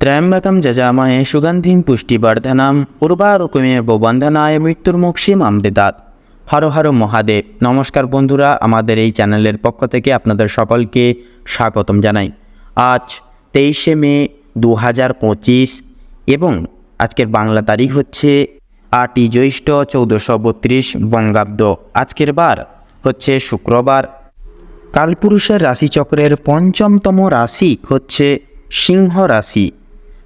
ত্র্যম্বকম যজামহে সুগন্ধিম পুষ্টিবর্ধনম উর্বারুকুমেব বন্ধনায় মৃত্যুর্মুক্ষীম অমৃতাৎ হর হর মহাদেব নমস্কার বন্ধুরা আমাদের এই চ্যানেলের পক্ষ থেকে আপনাদের সকলকে স্বাগতম জানাই। আজ তেইশে মে দু হাজার পঁচিশ এবং আজকের বাংলা তারিখ হচ্ছে আটই জ্যৈষ্ঠ চৌদ্দশো বত্রিশ বঙ্গাব্দ। আজকের বার হচ্ছে শুক্রবার। কালপুরুষের রাশিচক্রের পঞ্চমতম রাশি হচ্ছে সিংহ রাশি।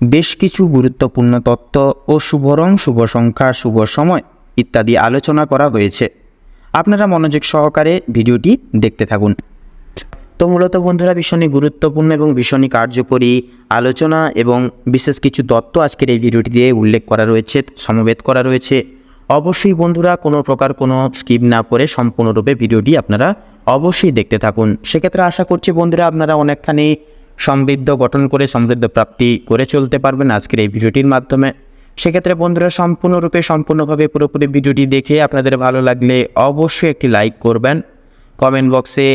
বেশ কিছু গুরুত্বপূর্ণ তত্ত্ব ও শুভ রং শুভ সংখ্যা, শুভ সময় ইত্যাদি আলোচনা করা হয়েছে। আপনারা মনোযোগ সহকারে ভিডিওটি দেখতে থাকুন। তো মূলত বন্ধুরা ভীষণই গুরুত্বপূর্ণ এবং ভীষণই কার্যকরী আলোচনা এবং বিশেষ কিছু তত্ত্ব আজকের এই ভিডিওটিতে উল্লেখ করা রয়েছে, সমবেত করা রয়েছে। অবশ্যই বন্ধুরা, কোনো প্রকার কোনো স্কিপ না করে সম্পূর্ণরূপে ভিডিওটি আপনারা অবশ্যই দেখতে থাকুন। সেক্ষেত্রে আশা করছি বন্ধুরা, আপনারা অনেকখানি সমৃদ্ধ গঠন করে, সমৃদ্ধ প্রাপ্তি করে চলতে পারবেন আজকের এই ভিডিওটির মাধ্যমে। সেক্ষেত্রে বন্ধুরা, সম্পূর্ণরূপে, সম্পূর্ণভাবে পুরোপুরি ভিডিওটি দেখে আপনাদের ভালো লাগলে অবশ্যই একটি লাইক করবেন। কমেন্ট বক্সে,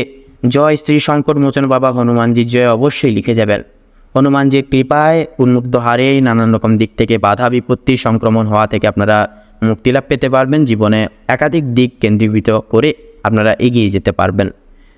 জয় শ্রী শঙ্কর মোচন বাবা হনুমানজি জয় অবশ্যই লিখে যাবেন। হনুমানজির কৃপায় উন্মুক্ত হারে নানান রকম দিক থেকে বাধা, বিপত্তি, সংক্রমণ হওয়া থেকে আপনারা মুক্তিলাভ পেতে পারবেন। জীবনে একাধিক দিক কেন্দ্রীভূত করে আপনারা এগিয়ে যেতে পারবেন।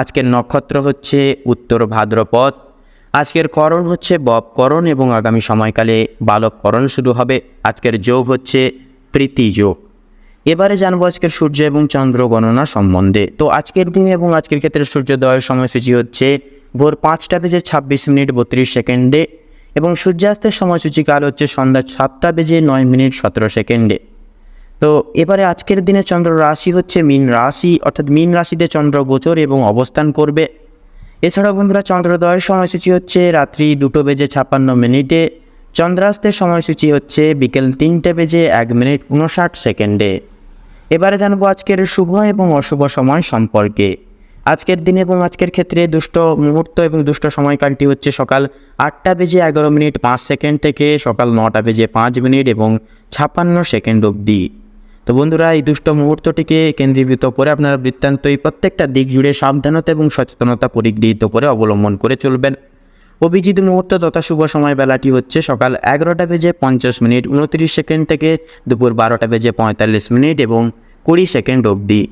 আজকের নক্ষত্র হচ্ছে উত্তর ভাদ্রপদ। আজকের করণ হচ্ছে ববকরণ এবং আগামী সময়কালে বালককরণ শুরু হবে। আজকের যোগ হচ্ছে প্রীতি যোগ। এবারে জানব আজকের সূর্য এবং চন্দ্র গণনা সম্বন্ধে। তো আজকের দিনে এবং আজকের ক্ষেত্রে সূর্যোদয়ের সময়সূচি হচ্ছে ভোর পাঁচটা বেজে ছাব্বিশ মিনিট বত্রিশ সেকেন্ডে এবং সূর্যাস্তের সময়সূচি কাল হচ্ছে সন্ধ্যা সাতটা বেজে নয় মিনিট সতেরো সেকেন্ডে। তো এবারে আজকের দিনে চন্দ্র রাশি হচ্ছে মীন রাশি, অর্থাৎ মীন রাশিতে চন্দ্র গোচর এবং অবস্থান করবে। এছাড়াও বন্ধুরা, চন্দ্রোদয়ের সময়সূচি হচ্ছে রাত্রি দুটো বেজে ছাপ্পান্ন মিনিটে। চন্দ্রাস্তের সময়সূচি হচ্ছে বিকেল তিনটে বেজে এক মিনিট উনষাট সেকেন্ডে। এবারে জানব আজকের শুভ এবং অশুভ সময় সম্পর্কে। আজকের দিনে এবং আজকের ক্ষেত্রে দুষ্ট মুহূর্ত এবং দুষ্ট সময়কালটি হচ্ছে সকাল আটটা বেজে এগারো মিনিট পাঁচ সেকেন্ড থেকে সকাল নটা বেজে পাঁচ মিনিট এবং ছাপ্পান্ন সেকেন্ড অবধি। তো বন্ধুরা, এই দুষ্ট মুহূর্তটিকে কেন্দ্রীভূত করে আপনারা বৃত্তান্ত এই প্রত্যেকটা দিক জুড়ে সাবধানতা এবং সচেতনতা পরিগৃহীত করে অবলম্বন করে চলবেন। অভিজিৎ মুহূর্ত তথা শুভ সময় বেলাটি হচ্ছে সকাল এগারোটা বেজে পঞ্চাশ মিনিট, উনত্রিশ সেকেন্ড থেকে দুপুর বারোটা বেজে পঁয়তাল্লিশ মিনিট এবং কুড়ি সেকেন্ড অবধি।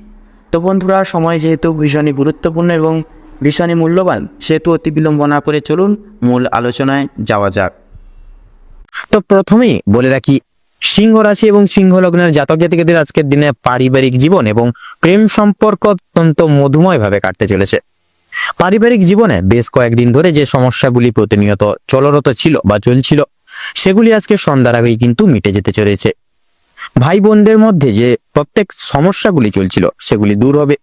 তো বন্ধুরা, সময় যেহেতু ভীষণই গুরুত্বপূর্ণ এবং ভীষণই মূল্যবান, সেহেতু অতি বিলম্ব না করে চলুন মূল আলোচনায় যাওয়া যাক। তো প্রথমেই বলে রাখি সিংহ রাশি এবং সিংহ লগ্নের জাতক জাতিকাদের আজকের দিনে পারিবারিক জীবন এবং প্রেম সম্পর্ক অত্যন্ত মধুময় ভাবে কাটতে চলেছে। পারিবারিক জীবনে বেশ কয়েকদিন ধরে যে সমস্যাগুলি প্রতিনিয়ত চলরত ছিল বা চলছিল, সেগুলি আজকে সন্ধ্যার আগেই কিন্তু মিটে যেতে চলেছে। ভাই বোনদের মধ্যে যে প্রত্যেক সমস্যাগুলি চলছিল, সেগুলি দূর হবে।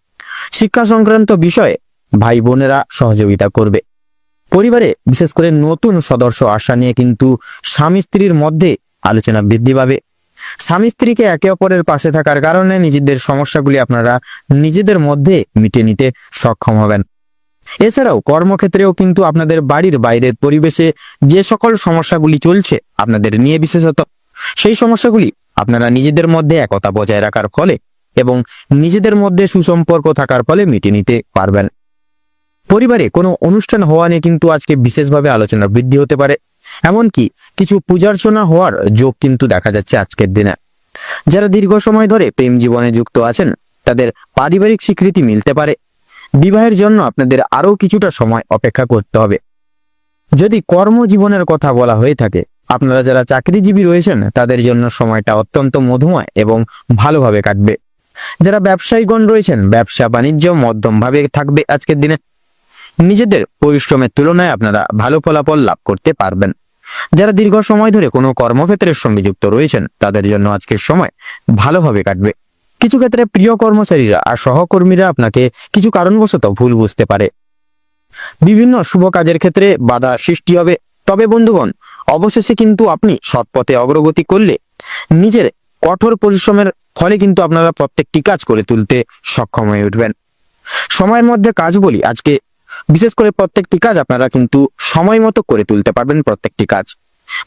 শিক্ষা সংক্রান্ত বিষয়ে ভাই বোনেরা সহযোগিতা করবে। পরিবারে বিশেষ করে নতুন সদস্য আসা নিয়ে কিন্তু স্বামী স্ত্রীর মধ্যে আলোচনা বৃদ্ধি পাবে। স্বামী স্ত্রীকে একে অপরের পাশে থাকার কারণে নিজেদের সমস্যাগুলি আপনারা নিজেদের মধ্যে মিটে নিতে সক্ষম হবেন। এছাড়াও কর্মক্ষেত্রেও কিন্তু আপনাদের বাড়ির বাইরের পরিবেশে যে সকল সমস্যাগুলি চলছে আপনাদের নিয়ে বিশেষত, সেই সমস্যাগুলি আপনারা নিজেদের মধ্যে একতা বজায় রাখার ফলে এবং নিজেদের মধ্যে সুসম্পর্ক থাকার ফলে মিটে নিতে পারবেন। পরিবারে কোনো অনুষ্ঠান হওয়া নিয়ে কিন্তু আজকে বিশেষভাবে আলোচনা বৃদ্ধি হতে পারে। এমনকি কিছু পূজার্চনা হওয়ার যোগ কিন্তু দেখা যাচ্ছে আজকের দিনে। যারা দীর্ঘ সময় ধরে প্রেম জীবনে যুক্ত আছেন, তাদের পারিবারিক স্বীকৃতি মিলতে পারে। বিবাহের জন্য আপনাদের আরও কিছুটা সময় অপেক্ষা করতে হবে। যদি কর্মজীবনের কথা বলা হয়ে থাকে, আপনারা যারা চাকরিজীবী রয়েছেন, তাদের জন্য সময়টা অত্যন্ত মধুময় এবং ভালোভাবে কাটবে। যারা ব্যবসায়ীগণ রয়েছেন, ব্যবসা বাণিজ্য মধ্যমভাবে থাকবে আজকের দিনে। নিজেদের পরিশ্রমের তুলনায় আপনারা ভালো ফলাফল লাভ করতে পারবেন। যারা দীর্ঘ সময় ধরে কোনো কর্মক্ষেত্রের সঙ্গে যুক্ত রয়েছেন, তাদের জন্য আজকের সময় ভালোভাবে কাটবে। কিছু ক্ষেত্রে প্রিয় কর্মচারীরা আর সহকর্মীরা আপনাকে কিছু কারণবশত ভুল বুঝতে পারে। বিভিন্ন শুভ কাজের ক্ষেত্রে বাধা সৃষ্টি হবে। তবে বন্ধুগণ, অবশেষে কিন্তু আপনি সৎপথে অগ্রগতি করলে নিজের কঠোর পরিশ্রমের ফলে কিন্তু আপনারা প্রত্যেকটি কাজ করে তুলতে সক্ষম হয়ে উঠবেন। সময়ের মধ্যে কাজ বলি আজকে বিশেষ করে প্রত্যেকটি কাজ আপনারা কিন্তু সময় মতো করে তুলতে পারবেন প্রত্যেকটি কাজ।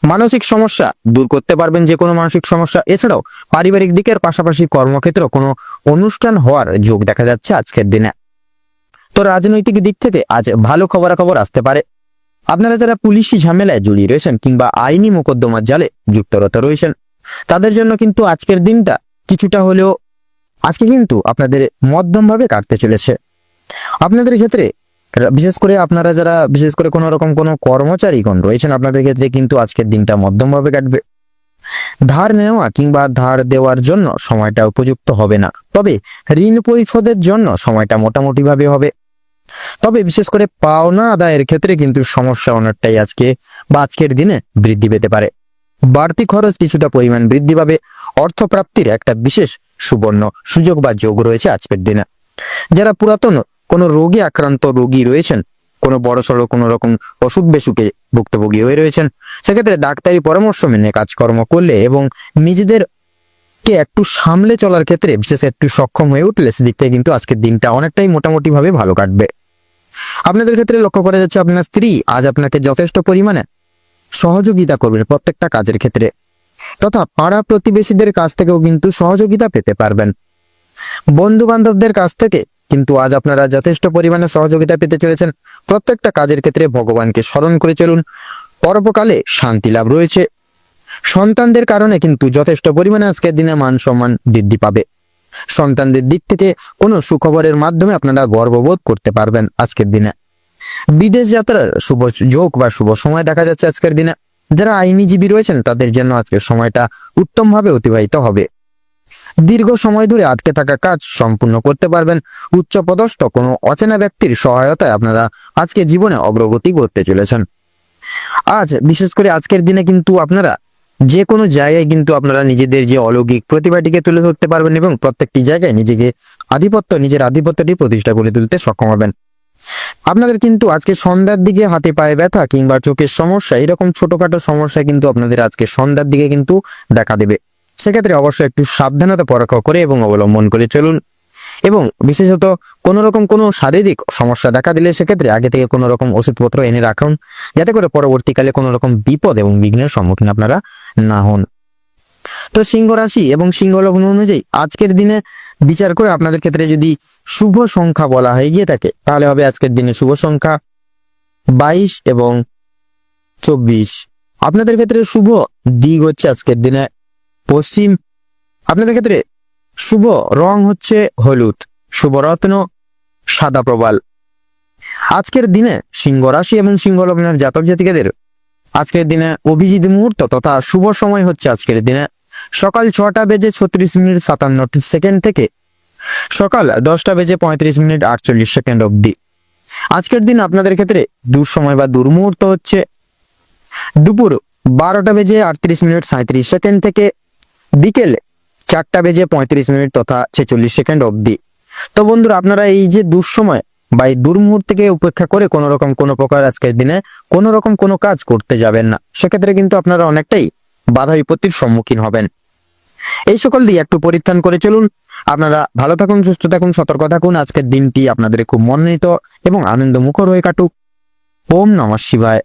মানসিক সমস্যা দূর করতে পারবেন যে কোনো মানসিক সমস্যা। এছাড়াও পারিবারিক দিকের পাশাপাশি কর্মক্ষেত্র কোনো অনুষ্ঠান হওয়ার যোগ দেখা যাচ্ছে আজকের দিনে। তো রাজনৈতিক দিক থেকে আজ ভালো খবরাখবর আসতে পারে। আপনারা যারা পুলিশি ঝামেলায় জড়িয়ে রয়েছেন কিংবা আইনি মোকদ্দমার জালে যুক্তরত রয়েছেন, তাদের জন্য কিন্তু আজকের দিনটা কিছুটা হলেও আজকে কিন্তু আপনাদের মধ্যমভাবে কাটতে চলেছে। আপনাদের ক্ষেত্রে বিশেষ করে আপনারা যারা, বিশেষ করে কোনো রকম কোনো কর্মচারীগণ রয়েছেন, আপনাদের ক্ষেত্রে কিন্তু আজকের দিনটা মধ্যমভাবে কাটবে। ধার নেওয়া কিংবা ধার দেওয়ার জন্য সময়টা উপযুক্ত হবে না। তবে ঋণ পরিশোধের জন্য সময়টা মোটামুটি ভাবে হবে। তবে বিশেষ করে পাওনা আদায়ের ক্ষেত্রে কিন্তু সমস্যা অনেকটাই আজকে বা আজকের দিনে বৃদ্ধি পেতে পারে। বাড়তি খরচ কিছুটা পরিমাণ বৃদ্ধি পাবে। অর্থপ্রাপ্তির একটা বিশেষ সুবর্ণ সুযোগ বা যোগ রয়েছে আজকের দিনে। যারা পুরাতন কোনো রোগে আক্রান্ত রোগী রয়েছেন, কোনো বড় সড়ো কোনো রকম অসুখ বেসুখে ভুক্তভোগী হয়ে রয়েছেন, সেক্ষেত্রে ডাক্তারি পরামর্শ মেনে কাজকর্ম করলে এবং নিজেদের কে একটু সামলে চলার ক্ষেত্রে, বিশেষ একটু সক্ষম হয়ে উঠলে সেদিক থেকে কিন্তু আজকের দিনটা অনেকটাই মোটামুটি ভাবে ভালো কাটবে। আপনাদের ক্ষেত্রে লক্ষ্য করা যাচ্ছে আপনার স্ত্রী আজ আপনাকে যথেষ্ট পরিমাণে সহযোগিতা করবেন প্রত্যেকটা কাজের ক্ষেত্রে, তথা পাড়া প্রতিবেশীদের কাছ থেকেও কিন্তু সহযোগিতা পেতে পারবেন। বন্ধু বান্ধবদের কাছ থেকে কিন্তু আজ আপনারা যথেষ্ট পরিমাণে সহযোগিতা পেতে চলেছেন। প্রত্যেকটা কাজের ক্ষেত্রে ভগবানকে স্মরণ করে চলুন। পরবকালে শান্তি লাভ রয়েছে। সন্তানদের কারণে কিন্তু যথেষ্ট পরিমাণে আজকের দিনে মান সম্মান বৃদ্ধি পাবে। সন্তানদের দিক থেকে কোনো সুখবরের মাধ্যমে আপনারা গর্ববোধ করতে পারবেন আজকের দিনে। বিদেশ যাত্রার শুভ যোগ বা শুভ সময় দেখা যাচ্ছে আজকের দিনে। যারা আইনিজীবী রয়েছেন, তাদের জন্য আজকের সময়টা উত্তমভাবে অতিবাহিত হবে। দীর্ঘ সময় ধরে আটকে থাকা কাজ সম্পূর্ণ করতে পারবেন। উচ্চপদস্থ কোনো অচেনা ব্যক্তির সহায়তায় আপনারা আজকে জীবনে অগ্রগতি করতে চলেছেন। আজ বিশেষ করে আজকের দিনে কিন্তু আপনারা যে কোনো জায়গায় কিন্তু আপনারা নিজেদের যে অলৌকিক প্রতিভাটিকে তুলে ধরতে পারবেন এবং প্রত্যেকটি জায়গায় নিজেকে আধিপত্য, নিজের আধিপত্যটি প্রতিষ্ঠা করে তুলতে সক্ষম হবেন। আপনাদের কিন্তু আজকে সন্ধ্যার দিকে হাতে পায়ে ব্যথা কিংবা চোখের সমস্যা, এরকম ছোটখাটো সমস্যা কিন্তু আপনাদের আজকে সন্ধ্যার দিকে কিন্তু দেখা দেবে। সেক্ষেত্রে অবশ্যই একটু সাবধানতা পরীক্ষা করে এবং অবলম্বন করে চলুন। এবং বিশেষত কোনো রকম কোনো শারীরিক সমস্যা দেখা দিলে সেক্ষেত্রে আগে থেকে কোনো রকম ওষুধপত্র এনে রাখুন, যাতে করে পরবর্তীকালে কোনো রকম বিপদ এবং বিঘ্নের সম্মুখীন আপনারা না হন। তো সিংহ রাশি এবং সিংহ লগ্ন অনুযায়ী আজকের দিনে বিচার করে আপনাদের ক্ষেত্রে যদি শুভ সংখ্যা বলা হয়ে গিয়ে থাকে, তাহলে হবে আজকের দিনে শুভ সংখ্যা বাইশ এবং চব্বিশ। আপনাদের ক্ষেত্রে শুভ দিক হচ্ছে আজকের দিনে পশ্চিম। আপনাদের ক্ষেত্রে শুভ রং হচ্ছে হলুদ, শুভ রত্ন সাদা প্রবাল। আজকের দিনে সিংহ রাশি এবং সিংহ লগ্নের জাতক জাতিকাদের আজকের দিনে অভিজিৎ মুহূর্ত তথা শুভ সময় হচ্ছে আজকের দিনে সকাল ছটা বেজে ছত্রিশ মিনিট সাতান্ন সেকেন্ড থেকে সকাল দশটা বেজে পঁয়ত্রিশ মিনিট আটচল্লিশ সেকেন্ড অবধি। আজকের দিন আপনাদের ক্ষেত্রে দুঃসময় বা দুর্মুহূর্ত হচ্ছে। দুপুর বারোটা বেজে আটত্রিশ মিনিট সাঁত্রিশ সেকেন্ড থেকে বিকেল চারটা বেজে পঁয়ত্রিশ মিনিট তথা ছেচল্লিশ সেকেন্ড অবধি। তো বন্ধুরা, আপনারা এই যে দুঃসময় বা এই দুর্মুহূর্তকে উপেক্ষা করে কোনো রকম কোনো প্রকার আজকের দিনে কোনো রকম কোনো কাজ করতে যাবেন না। সেক্ষেত্রে কিন্তু আপনারা অনেকটাই বাধা বিপত্তির সম্মুখীন হবেন। এই সকল দিয়ে একটু পরিত্রাণ করে চলুন। আপনারা ভালো থাকুন, সুস্থ থাকুন, সতর্ক থাকুন। আজকের দিনটি আপনাদের খুব মনোনীত এবং আনন্দ মুখর হয়ে কাটুক। ওম নমঃ শিবায়।